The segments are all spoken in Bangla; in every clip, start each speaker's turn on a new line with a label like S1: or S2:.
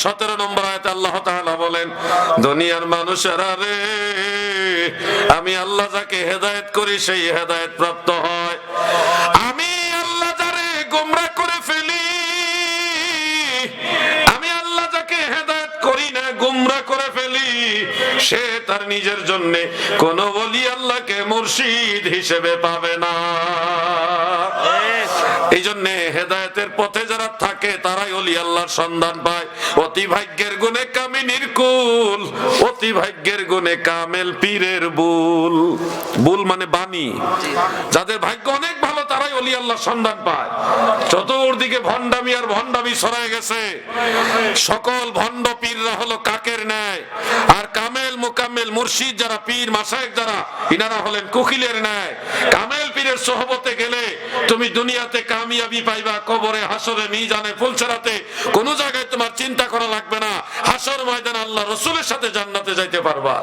S1: সতেরো নম্বর আয়তে আল্লাহ তাআলা বলেন, দুনিয়ার মানুষেরা রে, আমি আল্লাহ যাকে হেদায়েত করি সেই হেদায়েত প্রাপ্ত হয়। আমি আল্লাহ যারে গোমরা করে ফেলি, আমি আল্লাহ যাকে হেদায়েত করি না গোমরা করে ফেলি, সে তার নিজের জন্য কোন বলি আল্লাহকে মুর্শিদ হিসেবে পাবে না। এই জন্য হেদায়তের পথে যারা থাকে, তারাই অলি আল্লাহর সন্ধান পায়। অতি ভাগ্যের গুণে কামিনীর কুল অতি ভাগ্যের গুণে কামেল পীরের বুল। বুল মানে বাণী। যাদের ভাগ্য অনেক ভালো, তারাই অলি আল্লাহর সন্ধান পায়। চতুর্দিকে ভণ্ডামি আর ভণ্ডামি ছড়ায় গেছে। সকল ভণ্ড পীররা হলো কাকের ন্যায়। আর কামেল মুকাম্মেল মুর্শিদ যারা পীর মাসায়েক যারা, ইনারা হলেন কুকিলের ন্যায়। কামেল পীরের সহবতে গেলে তুমি দুনিয়াতে কামিয়াবি পাইবা, কবরে হাসরে, মিজানে ফুলছেরাতে কোন জায়গায় তোমার চিন্তা করা লাগবে না। হাসর ময়দান আল্লাহ রসুলের সাথে জান্নাতে যাইতে পারবা।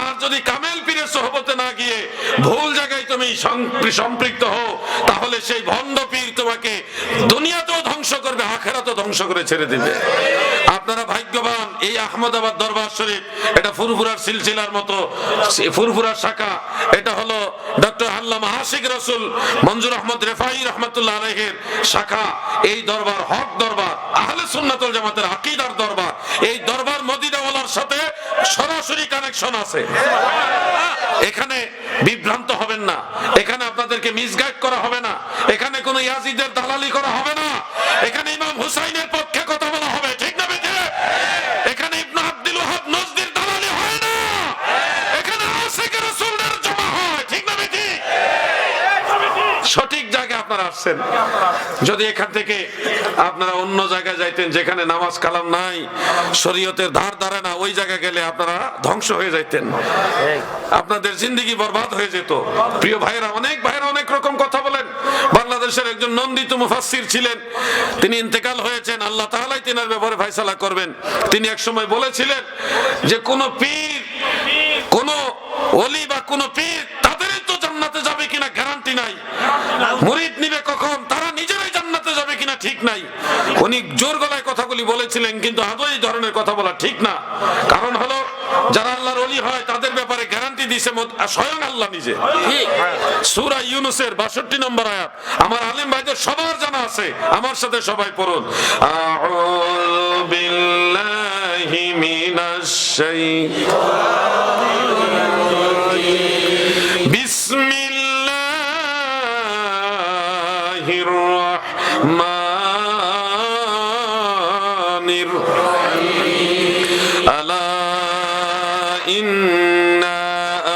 S1: আর যদি কামেল পীরের সহবতে না গিয়ে ভুল জায়গায় তুমি সম্পৃক্ত হও, তাহলে সেই ভণ্ড পীর তোমাকে দুনিয়াতেও ধ্বংস করবে, আখেরাতেও ধ্বংস করে ছেড়ে দিবে। আপনারা ভাগ্যবান, এই আহমদাবাদ দরবার শরীফ, এটা ফুরফুরার সিলসিলার মতো ফুরফুরার শাখা। এটা হলো ডক্টর আল্লামা আশিক রসুল মঞ্জুর আহমদ রেফাই রহমতুল্লাহ আলহের শাখা। এই দরবার, হক দরবার আহলে সুন্নাতুল জামাতের আকিদার দরবার। এই দরবার মদিনাওয়ালার সাথে সরাসরি কানেকশন আছে। এখানে বিভ্রান্ত হবেন না। এখানে আপনাদেরকে মিসগাইড করা হবে না। এখানে কোনো ইয়াজিদের দালালি করা হবে না। এখানে ইমাম হুসাইনের পক্ষে কথা আসছেন যদি এখান থেকে আপনারা অন্য জায়গায় যাইতেন যেখানে নামাজ কালাম নাই শরীয়তের ধার ধারে না ওই জায়গায় গেলে আপনারা ধ্বংস হয়ে যাইতেন। আপনাদের জিন্দগি বরবাদ হয়ে যেত। প্রিয় ভাইরা অনেক ভাইরা অনেক রকম কথা বলেন। বাংলাদেশের একজন নন্দিত মুফাসসির ছিলেন। তিনি ইন্তেকাল হয়েছেন। আল্লাহ তাআলাই তিনার ব্যাপারে ফয়সালা করবেন। তিনি এক সময় বলেছিলেন যে কোন পীর কোন ওলি বা কোন পীর তাদেরই তো জান্নাতে যাবে কিনা গ্যারান্টি নাই। মুরিদ নিবে কখন? তারা নিজেরাই জান্নাতে যাবে কিনা ঠিক নাই। উনি জোর গলায় কথাগুলি বলেছিলেন কিন্তু আদৌ এই ধরনের কথা বলা ঠিক না। কারণ হলো যারা আল্লাহর অলি হয় তাদের ব্যাপারে গ্যারান্টি দিছে স্বয়ং আল্লাহ নিজে। সুরা ইউনুসের বাষট্টি নম্বর আয়াত। আমার আলিম ভাইদের সবার জানা আছে আমার সাথে সবাই পড়ুন। বিল্লাহি মিনাশ শাইতানির রাজিম الرحمن الرحيم ألا إن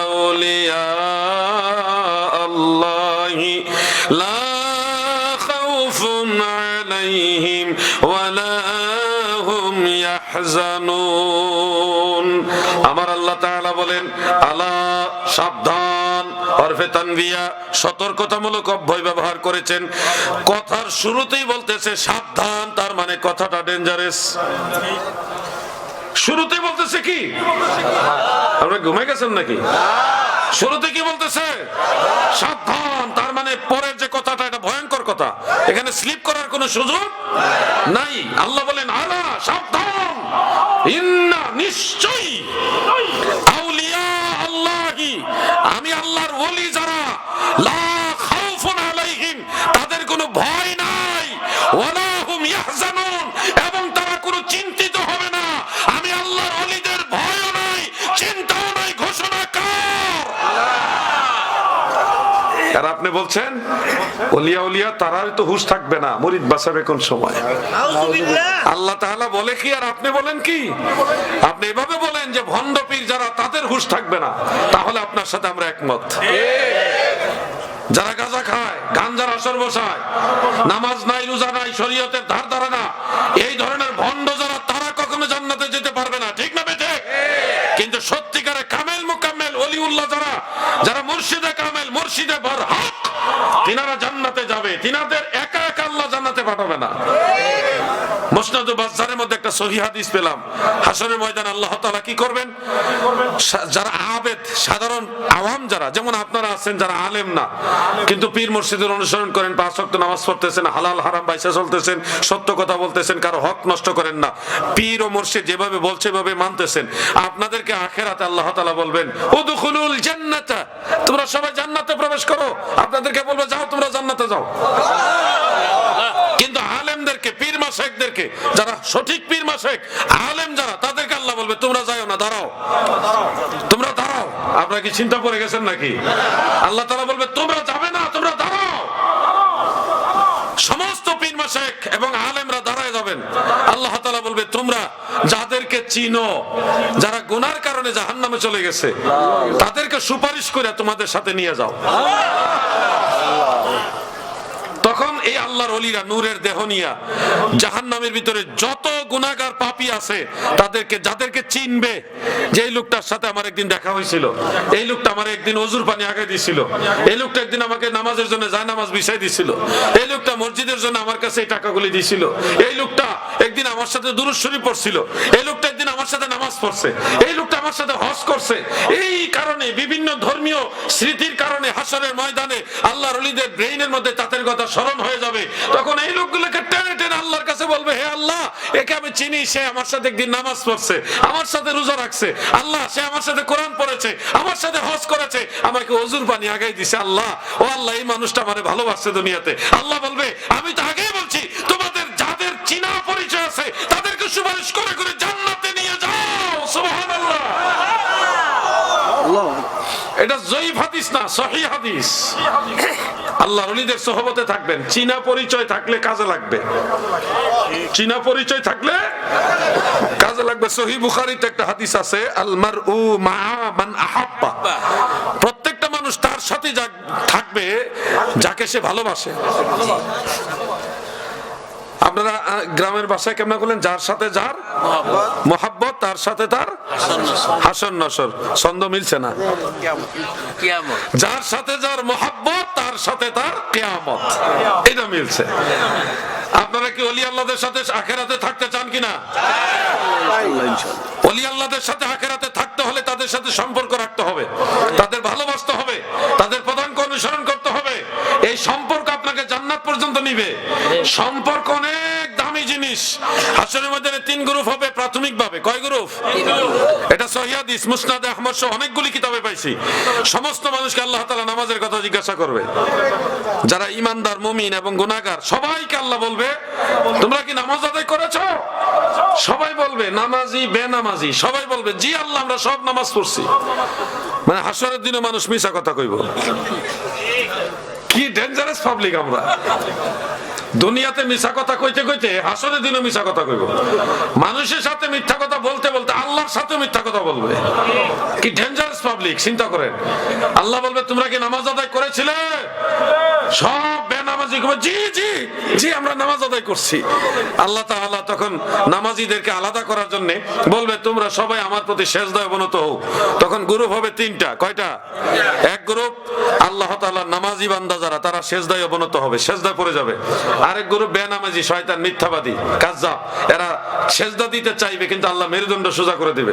S1: أولياء الله لا خوف عليهم ولا هم يحزنون আমার আল্লাহ তাআলা বলেন আলা সাবধান হরফে তানবিয়া সতর্কতামূলক অভ্যয় ব্যবহার করেছেন। কথার শুরুতেই বলতেছে, সাবধান, তার মানে কথাটা ডেঞ্জারাস শুরুতেই বলতেছে কি? আপনি ঘুমে গেছেন নাকি? শুরুতে কি বলতেছে? সাবধান, তার মানে পরের যে কথাটা, এটা ভয়ঙ্কর কথা। এখানে স্লিপ করার কোনো সুযোগ নাই। আল্লাহ বলেন, আলা, সাবধান, ইন্না নিশ্চয়ই আমি আল্লাহর ওলি যারা লা খাউফুন আলাইহিম তাদের কোনো ভয় নাই ওয়ালা হুম ইয়াহজানুন এবং তারা কোনো চিন্তিত হবে না। আমি আল্লাহর ওলিদের ভয়ও নাই চিন্তাও নাই ঘোষণা কর? আর আপনি বলছেন? ওলিয়া ওলিয়া তারাই তো হুশ থাকবে না মরিদ বাঁচাবে কোন সময়? আল্লাহ তাআলা বলে কি আর আপনি বলেন কি? আপনি এভাবে যে ভন্ড পীর যারা, তাদের হুশ থাকবে না। তাহলে আপনার সাথে আমরা একমত। যারা গাঁজা খায়, গাঞ্জার আসর বসায়, নামাজ নাই, রোজা নাই, শরীয়তের ধার ধারে না, এই ধরনের ভন্ড যারা, তারা কখনো জান্নাতে যেতে পারবে না। ঠিক না বেঠে? কিন্তু কামেল মুকাম্মেল যারা যারা মুর্শিদে কামেল, মুর্শিদে ভর হক তিনারা জান্নাতে যাবে। তিনাদের একা একা আল্লাহ জান্নাতে পাঠাবে না। মুসনাদ মধ্যে একটা সহি হাদিস পেলাম। হাসরের ময়দান আল্লাহ তাআলা কি করবেন? যারা সাধারণ আওয়াম যারা, যেমন আপনারা আছেন যারা আলেম না, কিন্তু পীর মসজিদের অনুসরণ করেন, পাঁচ ওয়াক্ত নামাজ পড়তেছেন, হালাল, হারাম বাইসা চলতেছেন, সত্য কথা বলতেছেন, কারও হক নষ্ট করেন না। পীর ও মুর্শিদ যেভাবে বলছে, এভাবে মানতেছেন। আপনাদেরকে আখেরাতে আল্লাহ তাআলা বলবেন, উদখুলুল জান্নাতা তোমরা সবাই জান্নাতে প্রবেশ করো। আপনাদেরকে বলবে, যাও, তোমরা জান্নাতে যাও। কিন্তু আলেমদেরকে, পীর মাসেকদেরকে যারা সঠিক পীর মাসেক আলেম যারা, তাদেরকে আল্লাহ বলবে, তোমরা যাও না, দাঁড়াও। তোমরা আপনারা কি চিন্তা করে গেছেন নাকি? আল্লাহ তালা বলবে, তোমরা যাবে না, তোমরা দাঁড়াও। সমস্ত পীর মাসেক এবং আলেমরা দাঁড়ায় যাবেন। আল্লাহ তালা বলবে, তোমরা যাদেরকে চিনো, যারা গুনার কারণে জাহান নামে চলে গেছে, তাদেরকে সুপারিশ করে তোমাদের সাথে নিয়ে যাও। তখন এই আল্লাহর অলিরা নূরের দেহ নিয়া জাহান নামের ভিতরে যত গুনাহগার পাপী আছে, তাদেরকে যাদেরকে চিনবে যে লোকটার সাথে আমার একদিন দেখা হয়েছিল, এই লোকটা আমার একদিন অজুর পানি আগে দিছিল, এই লোকটা একদিন আমাকে নামাজের জন্য যায় নামাজ বিষয় দিছিল, এই লোকটা মসজিদের জন্য আমার কাছে এই টাকাগুলি দিছিল, এই লোকটা একদিন আমার সাথে দুরুদ শরীফ পড়ছিল, এই লোকটা একদিন আমার সাথে নামাজ পড়ছে, এই লোকটা আমার সাথে হজ করছে, এই কারণে বিভিন্ন ধর্মীয় স্মৃতির কারণে হাসরের ময়দানে আল্লাহর অলিদের ব্রেইনের মধ্যে তাদের কথা স্মরণ হয়ে যাবে। তখন এই লোকগুলোকে টেনে টেনে আল্লাহর কাছে বলবে, হে আল্লাহ, একে আমি চিনি, সে আমার সাথে একদিন নামাজ পড়ছে, আমার সাথে রোজা রাখছে। আল্লাহ, সে আমার সাথে কোরআন পড়েছে, আমার সাথে হজ করেছে। আমাকে অজুর পানি আগাই দিছে, আল্লাহ। ও আল্লাহ, এই মানুষটা আমারে ভালোবাসছে দুনিয়াতে। আল্লাহ বলবে, আমি তো আগেই বলছি, তোমাদের যাদের চিনা পরিচয় আছে, তাদেরকে সুপারিশ করে করে জান্নাতে নিয়ে যাও সুবহানাল্লাহ এটা জয়ীফ হাদিস না সহি হাদিস। আল্লাহ অলিদের সহবতে থাকবেন। চীনা পরিচয় থাকলে কাজে লাগবে। চীনা পরিচয় থাকলে কাজে লাগবে। সহি বুখারিতে একটা হাদিস আছে আলমার উ মা মান আহাব্বা। প্রত্যেকটা মানুষ তার সাথে থাকবে, যাকে সে ভালোবাসে। আপনারা গ্রামের বাসায় কেমন করলেন? যার সাথে যার মোহাব্বত। তার সাথে তার হাসন নসর। ছন্দ মিলছে না। যার সাথে যার মোহাব্বত তার সাথে তার কেয়ামত। এটা মিলছে। আপনারা কি অলি আল্লাহদের সাথে আখেরাতে থাকতে চান কিনা? অলি আল্লাহদের সাথে আখেরাতে থাকতে হলে তাদের সাথে সম্পর্ক রাখতে হবে। তাদের ভালোবাসতে হবে। তাদের প্রধানকে অনুসরণ করতে হবে। এই সম্পর্ক জান্নাত পর্যন্ত নিবে। সম্পর্ক অনেক দামি জিনিস। হাসরের মধ্যে তিন গ্রুপ হবে প্রাথমিক ভাবে কয় গ্রুপ? এটা সহিয়াদিস মুসনাদ আহমদ সহ অনেকগুলি কিতাবে পাইছি। সমস্ত মানুষকে আল্লাহ তাআলা নামাজের কথা জিজ্ঞাসা করবে। যারা ইমানদার মুমিন এবং গুনাহগার সবাইকে আল্লাহ বলবে তোমরা কি নামাজ আদায় করেছ? সবাই বলবে নামাজি বেনামাজি। সবাই বলবে জি আল্লাহ আমরা সব নামাজ পড়ছি। মানে হাসরের দিনে মানুষ মিশা কথা কইব। কি ডেঞ্জারাস পাবলিক আমরা। দুনিয়াতে মিশা কথা কইতে কইতে হাসরের দিনে মিশা কথা কইব। মানুষের সাথে মিথ্যা কথা বলতে বলতে আল্লাহর সাথে মিথ্যা কথা বলবে। কি ডেঞ্জারাস পাবলিক চিন্তা করেন। আল্লাহ বলবে তোমরা কি নামাজ আদায় করেছিলে? সব বেনামাজি কবে, জি জি জি আমরা নামাজ আদায় করছি। আল্লাহ তাআলা তখন নামাজিদেরকে আলাদা করার জন্য বলবে তোমরা সবাই আমার প্রতি সেজদায় অবনত হও। তখন গ্রুপ হবে তিনটা কয়টা? এক গ্রুপ আল্লাহ তাআলা নামাজি বান্দা যারা তারা সেজদায় অবনত হবে সেজদায় পড়ে যাবে। আরেক গ্রুপ বেনামাজি, শয়তান, মিথ্যাবাদী, কাজ্জাব, এরা সেজদা দিতে চাইবে, কিন্তু আল্লাহ মেরুদণ্ড সোজা করে দিবে।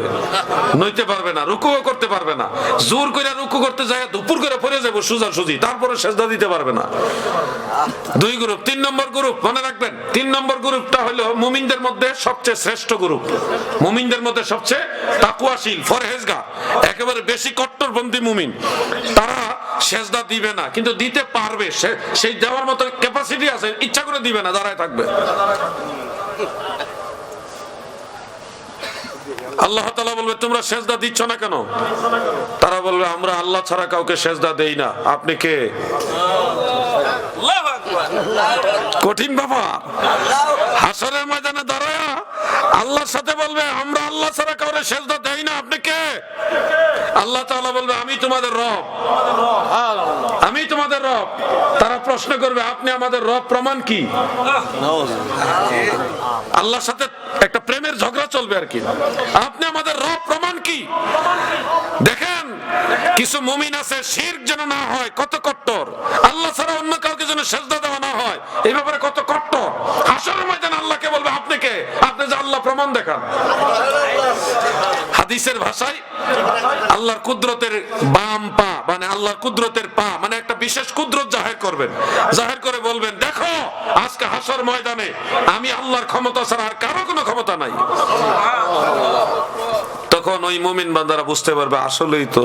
S1: নইতে পারবে না, রুকুও করতে পারবে না। জোর করে রুকু করতে যায়, দুপুর করে পড়ে যাব সুজা সুজি তারপরে সেজদা দিতে পারবে না। দুই গ্রুপ, তিন নম্বর গ্রুপ, মনে রাখবেন, তিন নম্বর গ্রুপটা হলো মুমিনদের মধ্যে সবচেয়ে শ্রেষ্ঠ গ্রুপ। মুমিনদের মধ্যে সবচেয়ে তাকুয়াশীল ফরহেজগা একেবারে বেশি কট্টরপন্থী মুমিন। তারা সেজদা দিবে না কিন্তু দিতে পারবে। সেই দেওয়ার মতো ক্যাপাসিটি আছে ইচ্ছা করে দিবে না দাঁড়ায় থাকবে। আল্লাহ তাআলা বলবে তোমরা সেজদা দিচ্ছ না কেন? তারা বলবে আমরা আল্লাহ ছাড়া কাউকে সেজদা দেই না। আপনি কে? কঠিন বাবা। হাসরের ময়দানে দাঁড়ায়া আল্লাহর সাথে বলবে আমরা আল্লাহ ছাড়া কাউরে সেজদা দেই না। আপনি কে? আল্লাহ তাআলা বলবে, আমি তোমাদের রব। আমি তোমাদের রব। তারা প্রশ্ন করবে, আপনি আমাদের রব প্রমাণ কি? আল্লাহর সাথে একটা প্রেমের ঝগড়া চলবে আর কি। আপনি আমাদের রব প্রমাণ কি? দেখেন, কিছু মুমিন আছে শির যেন না হয়, কত কট্টর। আল্লাহ ছাড়া অন্য কাউকে যেন সেজদা দেওয়া না হয় এই ব্যাপারে কত কট্টর। হাসরের ময়দান আল্লাহকে বলবে, আপনি কে? আপনি যে আল্লাহ প্রমাণ দেখান। হাদিসের ভাষায় আল্লাহর কুদরতের বাম পা মানে আল্লাহর কুদরতের পা মানে একটা বিশেষ কুদরত জাহের করবেন। জাহের করে বলবেন, দেখো, আজকে হাসর ময়দানে আমি আল্লাহর ক্ষমতা ছাড়া আর কারও কোনো ক্ষমতা নাই। তখন ওই মুমিন বান্দারা বুঝতে পারবে, আসলেই তো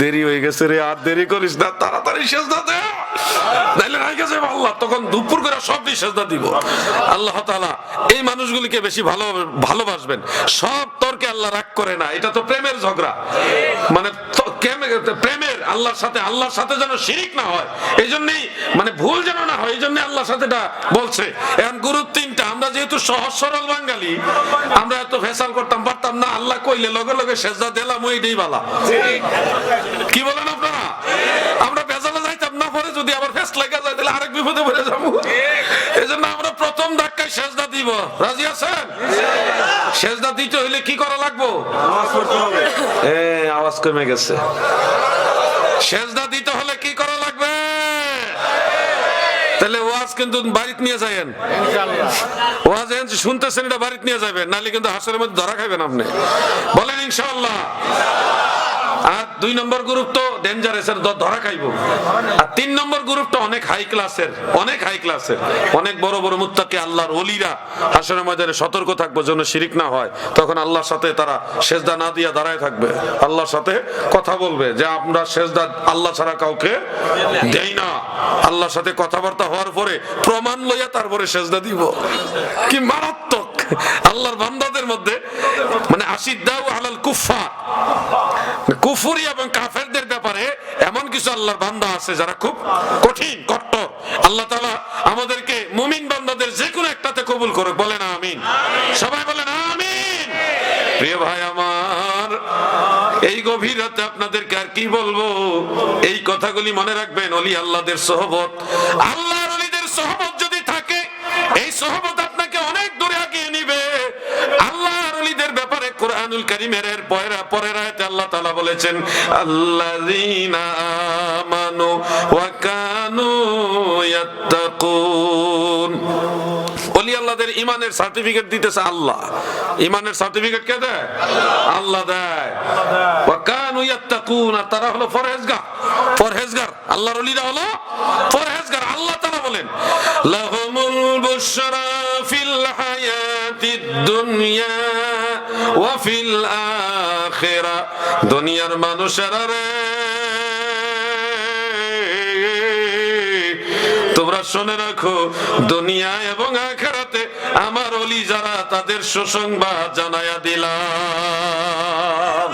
S1: দেরি হয়ে গেছে রে, আর দেরি করিস না, তাড়াতাড়ি দে। করে না প্রেমের ঝগড়া। মানে প্রেমের আল্লাহর সাথে সাথে যেন শিরিক না হয় এই জন্যই মানে ভুল যেন না হয় এই জন্য আল্লাহর সাথে বলছে। এখন গুরু তিনটা, আমরা যেহেতু সহজ সরল বাঙালি, আমরা এত ফেসাল করতাম আল্লাহ কইলে লগে লগে সেজদা দিলাম ওইটাই বালা। কি বলেন আপনারা? আমরা বেজালে যাইতাম না পরে যদি আবার ফেস লাগা যায় তাহলে আরেক বিপদে পড়ে যাব। এই জন্য আমরা প্রথম ধাক্কায় সেজদা দিব। রাজি আছেন? সেজদা দিতে হইলে কি করা লাগবো? এ আওয়াজ কমে গেছে। সেজদা দিতে হলে কি করা লাগবে তাহলে ওয়াজ কিন্তু বাড়িতে নিয়ে যাবেন ওয়াজ এখন যে শুনতেছেন এটা বাড়িতে নিয়ে যাবেন নাহলে কিন্তু হাসরের মধ্যে ধরা খাবেন আপনি। বলেন ইনশাআল্লাহ। আর দুই নম্বর গ্রুপ তো ডেঞ্জারাস এর ধরা খাইবো। আর তিন নম্বর গ্রুপটা অনেক হাই ক্লাসের অনেক হাই ক্লাসের অনেক বড় বড় মুত্তাকি আল্লাহর ওলিরা হাসরের ময়দানে সতর্ক থাকব, যেন শিরিক না হয়। তখন আল্লাহর সাথে তারা সেজদা না দিয়া দাঁড়ায় থাকবে। আল্লাহর সাথে কথা বলবে যে, আমরা সেজদা আল্লাহ ছাড়া কাউকে দেই না। আল্লাহর সাথে কথাবার্তা হওয়ার পরে প্রমাণ লইয়া তারপরে সেজদা দিব। কি মারাত্মক! আল্লাহর বান্দাদের মধ্যে মানে আসিদ্দাউ আলাল কুফা কুফুরি এবং কাফেরদের ব্যাপারে এমন কিছু আল্লাহর বান্দা আছে যারা খুব কঠিন কট্টর আল্লাহ তাআলা আমাদেরকে মুমিন বান্দাদের যে কোনো একটাতে কবুল করে বলেন আমিন। সবাই বলেন আমিন। প্রিয় ভাই আমার, এই গভীর রাতে আপনাদেরকে আর কি বলব? এই কথাগুলি মনে রাখবেন, অলি আল্লাহদের সহবত। আল্লাহর অলিদের সহবত যদি থাকে, এই সহবত আপনাকে অনেক দূরে আগিয়ে নিবে। আল্লাহর অলিদের ব্যাপারে কোরআনুল কারীমের পরের পরের আয়াতে আল্লাহ তাআলা বলেছেন, আল্লাযীনা আমানু ওয়া কানু ইয়াত্তাকুন। আল্লাহদের ইমানের সার্টিফিকেট দিতেছে আল্লাহ। ইমানের সার্টিফিকেট কে দেয়? আল্লাহ দেয়। ওয়া কানু ইয়াত্তাকুন তারা হলো ফরহেজগার ফরহেজগার আল্লাহর হলো ফরহেজগার আল্লাহ তাআলা বলেন, লাহুমুল বুশরা ফিল হায়াতিদ দুনিয়া। ওয়া ফিল আখিরা, দুনিয়ার মানুষেরা রে। তোমরা শুনে রাখো, দুনিয়া এবং আখেরাতে আমার অলি যারা, তাদের সুসংবাদ জানায়া দিলাম।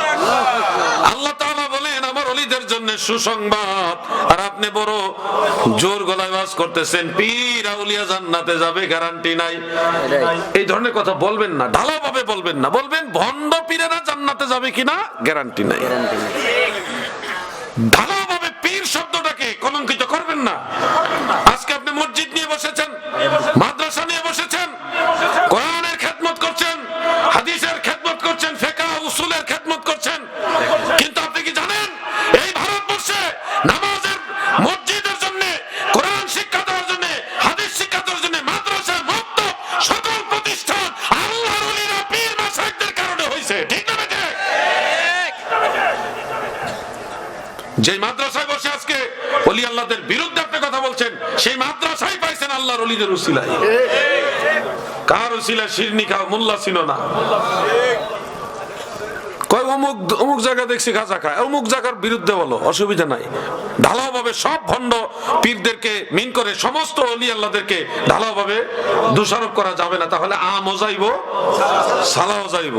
S1: আল্লাহ অলিদের জন্য সুসংবাদ। আর আপনি বড় জোর গলায় বাস করতেছেন, পীর আউলিয়া জান্নাতে যাবে গ্যারান্টি নাই। এই ধরনের কথা বলবেন না, ঢালাভাবে বলবেন না। বলবেন, ভণ্ড পীরেরা জান্নাতে যাবে কিনা? গ্যারান্টি নাই। ঢালাভাবে পীর শব্দটাকে কলঙ্কিত করবেন না। আজকে আপনি মসজিদ নিয়ে বসেছেন কোরআনের খেদমত করছেন হাদিসের খেদমত করছেন ফেকা উসুলের খেদমত করছেন কিন্তু আপনি কি জানেন এই ভারতবর্ষে নামাজের মসজিদের জন্য কোরআন শিক্ষা দেওয়ার জন্য হাদিস শিক্ষা দেওয়ার জন্য মাদ্রাসা মক্তব সকল প্রতিষ্ঠান আল্লাহর ওলিরা পীর মাসাইকদের কারণে হয়েছে ঠিক না বেঠিক? যে মাদ্রাসায় বসে আজকে অলি আল্লাহদের বিরুদ্ধে আপনি কথা বলছেন, সেই মাদ্রাসায় পাইছেন আল্লাহর অলিদের উসিলায়। কার উসিলায়? শিরনি খাও মোল্লা ছিল না। কয়, অমুক দোষারোপ করা যাবে না। তাহলে আমও যাইব, সালাও যাইব।